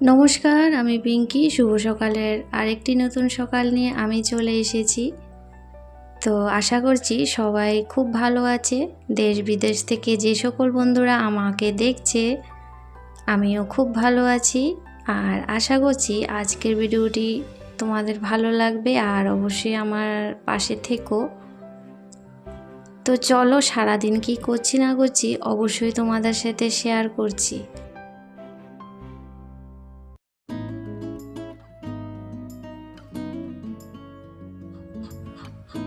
নমস্কার, আমি পিঙ্কি। শুভ সকালের আরেকটি নতুন সকাল নিয়ে আমি চলে এসেছি। তো আশা করছি সবাই খুব ভালো আছে। দেশ বিদেশ থেকে যে সকল বন্ধুরা আমাকে দেখছে, আমিও খুব ভালো আছি। আর আশা করছি আজকের ভিডিওটি তোমাদের ভালো লাগবে আর অবশ্যই আমার পাশে থেকো। তো চলো সারাদিন কি করছি না করছি অবশ্যই তোমাদের সাথে শেয়ার করছি।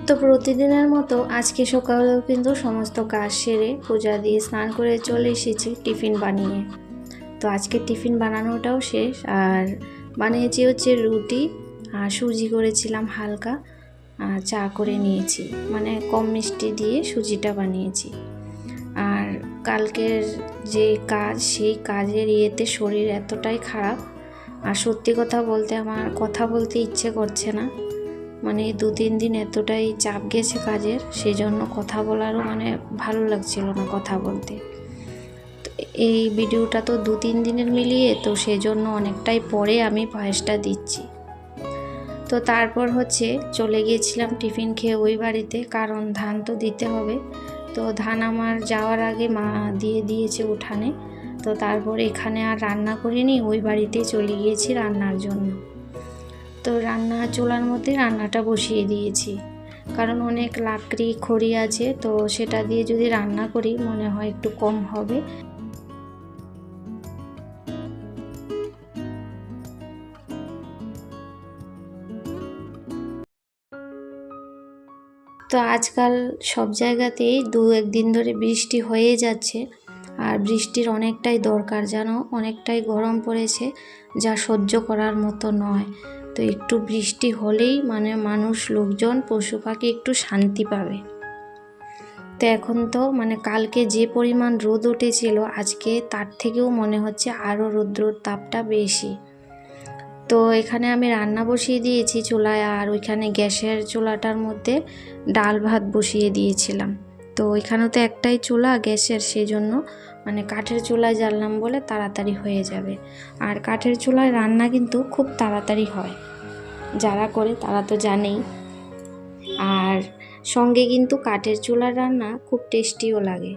তো প্রতিদিনের মতো আজকে সকালেও কিন্তু সমস্ত কাজ সেরে পূজা দিয়ে স্নান করে চলে এসেছি টিফিন বানিয়ে। তো আজকে টিফিন বানানোটাও শেষ, আর বানিয়েছি হচ্ছে রুটি, আর সুজি করেছিলাম হালকা চা করে নিয়েছি। মানে কম মিষ্টি দিয়ে সুজিটা বানিয়েছি। আর কালকের যে কাজ, সেই কাজের ইয়েতে শরীর এতটাই খারাপ, আর সত্যি কথা বলতে আমার কথা বলতে ইচ্ছে করছে না। মানে দু তিন দিন এতটাই চাপ গেছে কাজের সেই জন্য কথা বলারও মানে ভালো লাগছিল না কথা বলতে। এই ভিডিওটা তো দু তিন দিনের মিলিয়ে, তো সেজন্য অনেকটাই পরে আমি ভয়েসটা দিচ্ছি। তো তারপর হচ্ছে চলে গিয়েছিলাম টিফিন খেয়ে ওই বাড়িতে, কারণ ধান তো দিতে হবে। তো ধান আমার যাওয়ার আগে মা দিয়ে দিয়েছে উঠানে। তো তারপর এখানে আর রান্না করিনি, ওই বাড়িতে চলে গিয়েছি রান্নার জন্য। তো রান্না, চুলার মধ্যে রান্নাটা বসিয়ে দিয়েছি। কারণ অনেক লাকড়ি, খড়ি আছে, তো সেটা দিয়ে যদি রান্না করি, মনে হয় একটু কম হবে। তো আজকাল সব জায়গাতেই দু একদিন ধরে বৃষ্টি হয়ে যাচ্ছে, আর বৃষ্টির অনেকটাই দরকার যেন অনেকটাই গরম পড়েছে, যা সহ্য করার মতো নয়। তো একটু বৃষ্টি হলেই মানে মানুষ, লোকজন, পশু পাখি একটু শান্তি পাবে। তো এখন তো মানে কালকে যে পরিমাণ রোদ উঠেছিল, আজকে তার থেকেও মনে হচ্ছে আরও রৌদ্রর তাপটা বেশি। তো এখানে আমি রান্না বসিয়ে দিয়েছি চুলায়, আর ওইখানে গ্যাসের চুলাটার মধ্যে ডাল ভাত বসিয়ে দিয়েছিলাম। তো ওইখানে তো একটাই চুলা গ্যাসের সেই জন্য মানে কাঠের চুলায় জ্বাললাম বলে তাড়াতাড়ি হয়ে যাবে। আর কাঠের চুলায় রান্না কিন্তু খুব তাড়াতাড়ি হয়। যারা করে তারা তো জানেই। আর সঙ্গে কিন্তু কাঠের চুলার রান্না খুব টেস্টিও লাগে।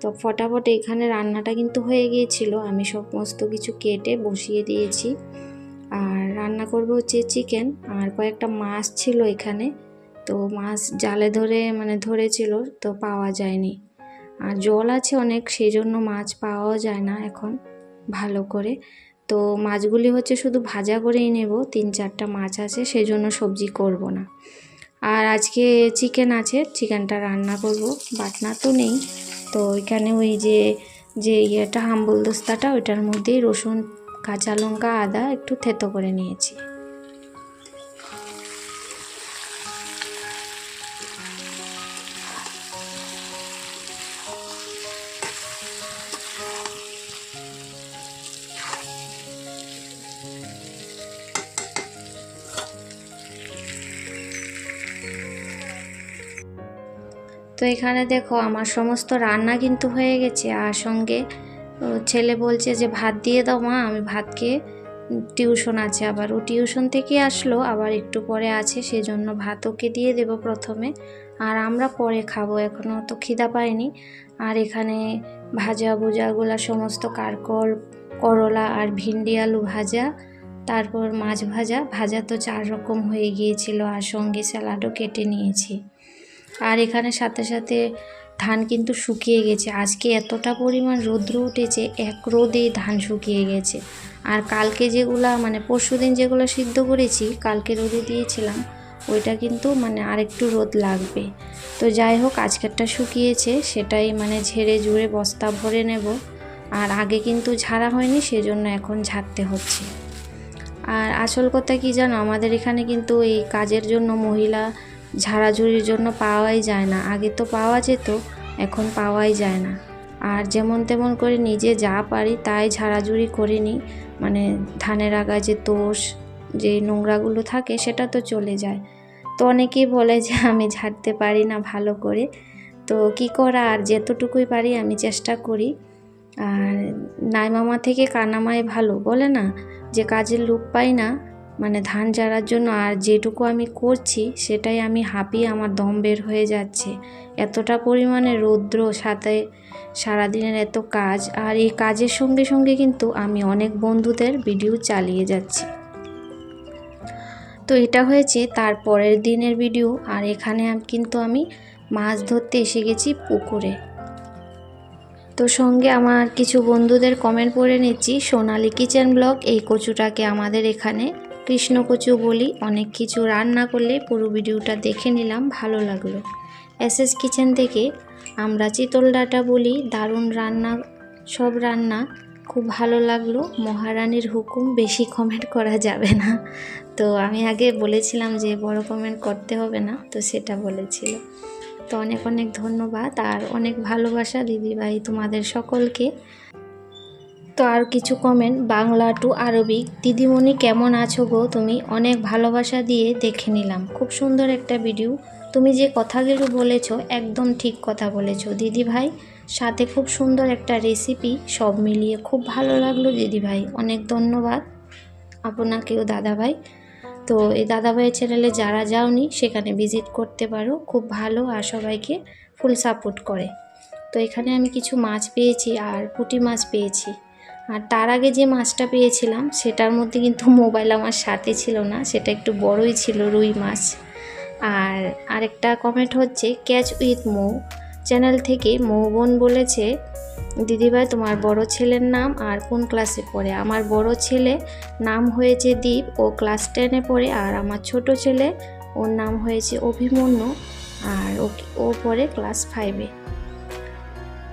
তো ফটাফট এখানে রান্নাটা কিন্তু হয়ে গিয়েছিল। আমি সমস্ত কিছু কেটে বসিয়ে দিয়েছি। আর রান্না করব হচ্ছে চিকেন আর কয়েকটা মাছ ছিল এখানে। তো মাছ জালে ধরে মানে ধরেছিল, তো পাওয়া যায়নি। আর জল আছে অনেক সেই জন্য মাছ পাওয়াও যায় না এখন ভালো করে। তো মাছগুলি হচ্ছে শুধু ভাজা করেই নেব, তিন চারটা মাছ আছে, সেজন্য সবজি করব না। আর আজকে চিকেন আছে চিকেনটা রান্না করব, বাটনা তো নেই। তো ওইখানে ওই যে যে ইয়েটা হাম্বল দোস্তাটা, ওইটার মধ্যেই রসুন, কাঁচা লঙ্কা, আদা একটু থেতো করে নিয়েছি। তো এখানে দেখো আমার সমস্ত রান্না কিন্তু হয়ে গেছে। আর সঙ্গে ছেলে বলছে যে, ভাত দিয়ে দাও মা, আমি ভাত খেয়ে টিউশন আছে আবার। ও টিউশন থেকে আসলো, আবার একটু পরে আছে, সেজন্য ভাত ওকে দিয়ে দেব প্রথমে। আর আমরা পরে খাব এখনও তো খিদা পাইনি আর এখানে ভাজা ভুজাগুলা, সমস্ত কারকল, করলা আর ভিন্ডি আলু ভাজা, তারপর মাছ ভাজা। ভাজা তো চার রকম হয়ে গিয়েছিল, আর সঙ্গে স্যালাডও কেটে নিয়েছি। আর এখানে সাথে সাথে ধান কিন্তু শুকিয়ে গেছে। আজকে এতটা পরিমাণ রৌদ্র উঠেছে, এক রোদেই ধান শুকিয়ে গেছে। আর কালকে যেগুলা মানে পরশু দিন যেগুলো সিদ্ধ করেছি, কালকে রোদে দিয়েছিলাম, ওইটা কিন্তু মানে আরেকটু রোদ লাগবে। তো যাই হোক, আজকেরটা শুকিয়েছে, সেটাই মানে ঝেড়ে জুড়ে বস্তা ভরে নেব। আর আগে কিন্তু ঝাড়া হয়নি, সেজন্য এখন ঝাড়তে হচ্ছে। আর আসল কথা কি জানো, আমাদের এখানে কিন্তু এই কাজের জন্য মহিলা ঝাড়াঝুড়ির জন্য পাওয়াই যায় না। আগে তো পাওয়া যেত, এখন পাওয়াই যায় না। আর যেমন তেমন করে নিজে যা পারি তাই ঝাড়াঝুড়ি করে নিই। মানে ধানের আগা যে তোষ, যে নোংরাগুলো থাকে সেটা তো চলে যায়। তো অনেকেই বলে যে আমি ঝাড়তে পারি না ভালো করে। তো কি করা? আর যেতটুকুই পারি আমি চেষ্টা করি। আর নাই মামা থেকে কানামায় ভালো, বলে না? যে কাজের লোক পাই না মানে ধান ঝাড়ার জন্য আর যেটুকু আমি করছি, সেটাই আমি হাঁপিয়ে আমার দম বের হয়ে যাচ্ছে। এতটা পরিমাণে রৌদ্র, সাথে সারাদিনের এত কাজ, আর এই কাজের সঙ্গে সঙ্গে কিন্তু আমি অনেক বন্ধুদের ভিডিও চালিয়ে যাচ্ছি। তো এটা হয়েছে তার পরের দিনের ভিডিও, আর এখানে কিন্তু আমি মাছ ধরতে এসে গেছি পুকুরে। তো সঙ্গে আমার কিছু বন্ধুদের কমেন্ট পড়ে নিচ্ছি। সোনালি কিচেন ব্লগ, এই কচুটাকে আমাদের এখানে কৃষ্ণ কচু বলি, অনেক কিছু রান্না করলে পুরো ভিডিওটা দেখে নিলাম, ভালো লাগল। এস এস কিচেন থেকে আমরা চিতল ডাটা বলি, দারুণ রান্না, সব রান্না খুব ভালো লাগল। মহারানীর হুকুম বেশি কমেন্ট করা যাবে না। তো আমি আগে বলেছিলাম যে বড় কমেন্ট করতে হবে না, তো সেটা বলেছিল। তো অনেক অনেক ধন্যবাদ, আর অনেক ভালোবাসা দিদিভাই তোমাদের সকলকে। তো আর কিছু কমেন্ট বাংলা টু আরবিক দিদিমণি কেমন আছো গো? তুমি অনেক ভালোবাসা দিয়ে দেখে নিলাম। খুব সুন্দর একটা ভিডিও তুমি যে কথাগুলো বলেছ, একদম ঠিক কথা বলেছ। দিদি ভাই, সাথে খুব সুন্দর একটা রেসিপি সব মিলিয়ে খুব ভালো লাগল দিদি ভাই। অনেক ধন্যবাদ আপনাকেও, দাদা ভাই। তো এই দাদাভাইয়ের চ্যানেলে যারা যাওনি, সেখানে ভিজিট করতে পারো। খুব ভালো, আর সবাইকে ফুল সাপোর্ট করে। তো এখানে আমি কিছু মাছ পেয়েছি, আর পুঁটি মাছ পেয়েছি। আর তার আগে যে মাছটা পেয়েছিলাম, সেটার মধ্যে কিন্তু মোবাইল আমার সাথে ছিল না, সেটা একটু বড়ই ছিল, রুই মাছ। আর আরেকটা কমেন্ট হচ্ছে ক্যাচ উইথ মৌ চ্যানেল থেকে মৌ বোন বলেছে, দিদিভাই, তোমার বড় ছেলের নাম আর কোন ক্লাসে পড়ে? আমার বড় ছেলে নাম হয়েছে দীপ, ও ক্লাস টেনে পড়ে, আর আমার ছোট ছেলে, ওর নাম হয়েছে অভিমন্যু, আর ও পড়ে ক্লাস ফাইভে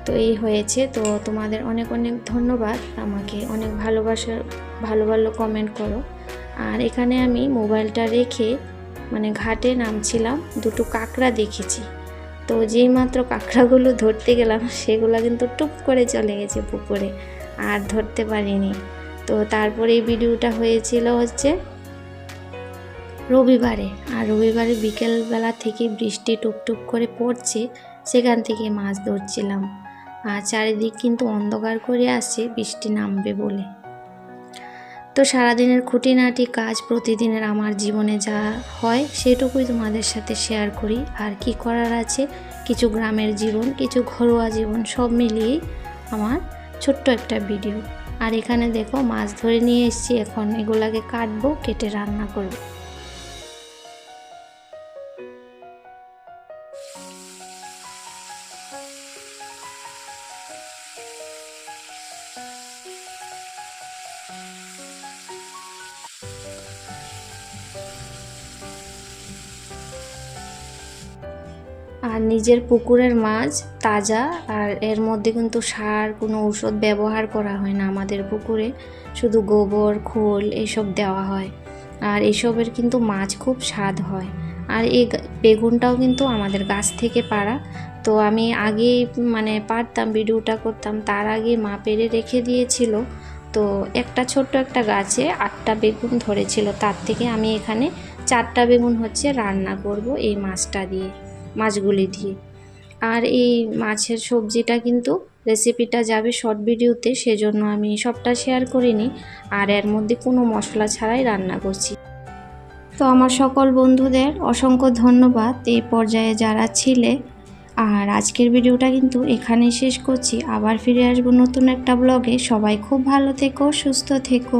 তো এই হয়েছে। তো তোমাদের অনেক অনেক ধন্যবাদ। আমাকে অনেক ভালোবাসা ভালো ভালো কমেন্ট করো। আর এখানে আমি মোবাইলটা রেখে মানে ঘাটে নামছিলাম, দুটো কাঁকড়া দেখেছি। তো যেই মাত্র কাঁকড়াগুলো ধরতে গেলাম, সেগুলো কিন্তু টুপ করে চলে গেছে পুকুরে, আর ধরতে পারিনি। তো তারপরে এই ভিডিওটা হয়েছিল হচ্ছে রবিবারে। আর রবিবারে বিকেলবেলা থেকে বৃষ্টি টুপটুপ করে পড়ছে, সেখান থেকে মাছ ধরছিলাম। আর চারিদিক কিন্তু অন্ধকার করে আসছে বৃষ্টি নামবে বলে। তো সারাদিনের খুঁটিনাটি কাজ প্রতিদিনের আমার জীবনে যা হয় সেটুকুই তোমাদের সাথে শেয়ার করি। আর কি করার আছে? কিছু গ্রামের জীবন, কিছু ঘরোয়া জীবন, সব মিলিয়েই আমার ছোট্ট একটা ভিডিও আর এখানে দেখো, মাছ ধরে নিয়ে এসেছি, এখন এগুলাকে কাটবো, কেটে রান্না করব। আর নিজের পুকুরের মাছ তাজা, আর এর মধ্যে কিন্তু সার, কোনো ঔষধ ব্যবহার করা হয় না আমাদের পুকুরে। শুধু গোবর, খোল এসব দেওয়া হয়। আর এসবের কিন্তু মাছ খুব স্বাদ হয়। আর এই বেগুনটাও কিন্তু আমাদের গাছ থেকে পাড়া। তো আমি আগে মানে পারতাম, ভিডিওটা করতাম, তার আগে মা পেরে রেখে দিয়েছিল। তো একটা ছোট্ট একটা গাছে আটটা বেগুন ধরেছিল। তার থেকে আমি এখানে চারটা বেগুন হচ্ছে রান্না করব এই মাছটা দিয়ে। মাছগুলি দিয়ে। আর এই মাছের সবজিটা কিন্তু রেসিপিটা যাবে শর্ট ভিডিওতে সেজন্য আমি সবটা শেয়ার করিনি। আর এর মধ্যে কোনো মশলা ছাড়াই রান্না করছি। তো আমার সকল বন্ধুদের অসংখ্য ধন্যবাদ এই পর্যায়ে যারা ছিলে। আর আজকের ভিডিওটা কিন্তু এখানেই শেষ করছি। আবার ফিরে আসব নতুন একটা ব্লগে সবাই খুব ভালো থেকো, সুস্থ থেকো।